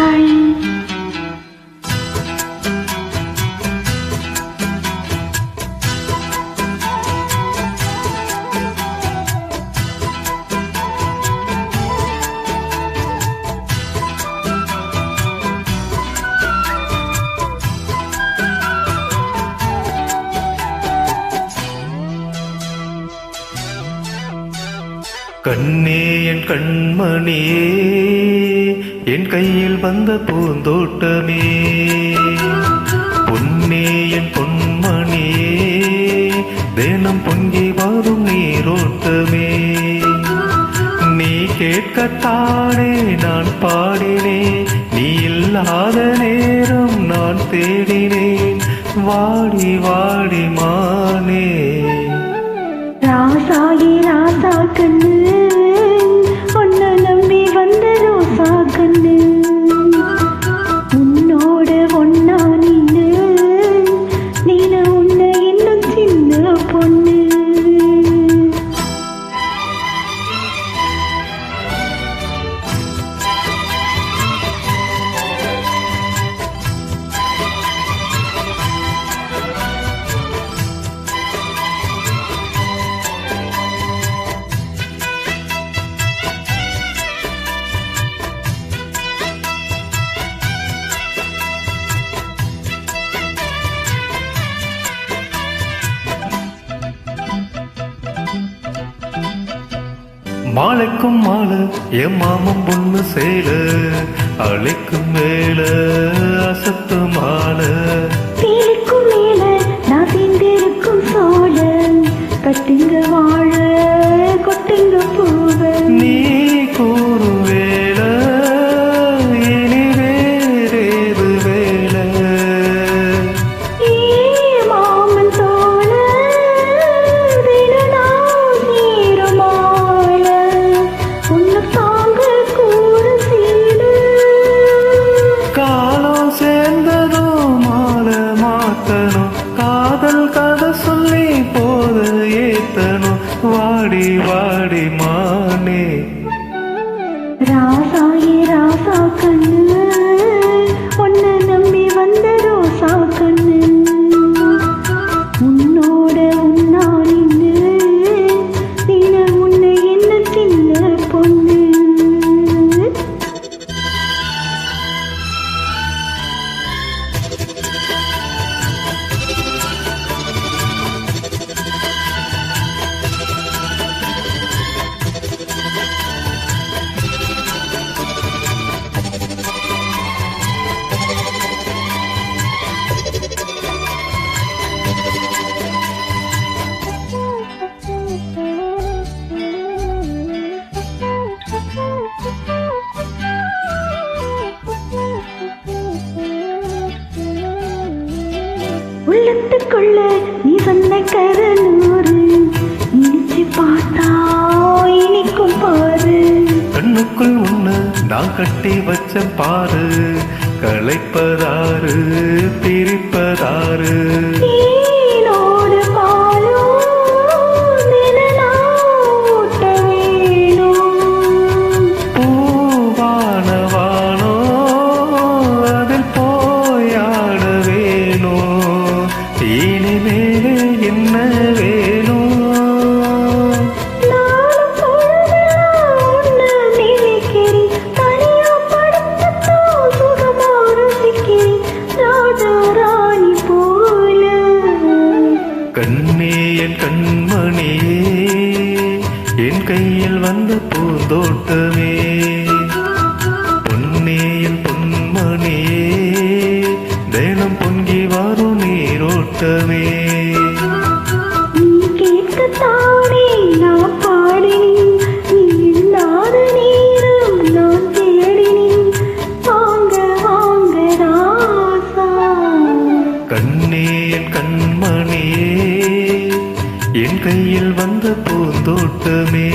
Hi கண்ணே என் கண்மணியே என் கையில் வந்த பூந்தோட்டமே. பொன்னே என் பொன்மணியே தினம் பொங்கி வரும் நீரோட்டமே. நீ கேட்கத்தானே நான் பாடினேன் நீ இல்லாத நேரம் நான் தேடினேன். வாடி வாடி. மாலைக்கும் மாலை என் மாமன் பொண்ணு சேல அழைக்கும் மேல அசத்து மாலை. రాసాయి రాసా కన్ను. உள்ளத்துக்குள்ள நீ சொன்ன கரநூறு நினைச்சு பார்த்தா இனிக்கும் பாரு. கண்ணுக்குள் உன்ன நான் கட்டி வச்ச பாரு. களைப்பதாரு பிரிப்பதாரு ரசிக்கிறேன். ராஜா ராணி போல. கண்ணே என் கண்மணியே என் கையில் வந்த பூந்தோட்டமே. என் கையில் வந்த பூந்தோட்டமே.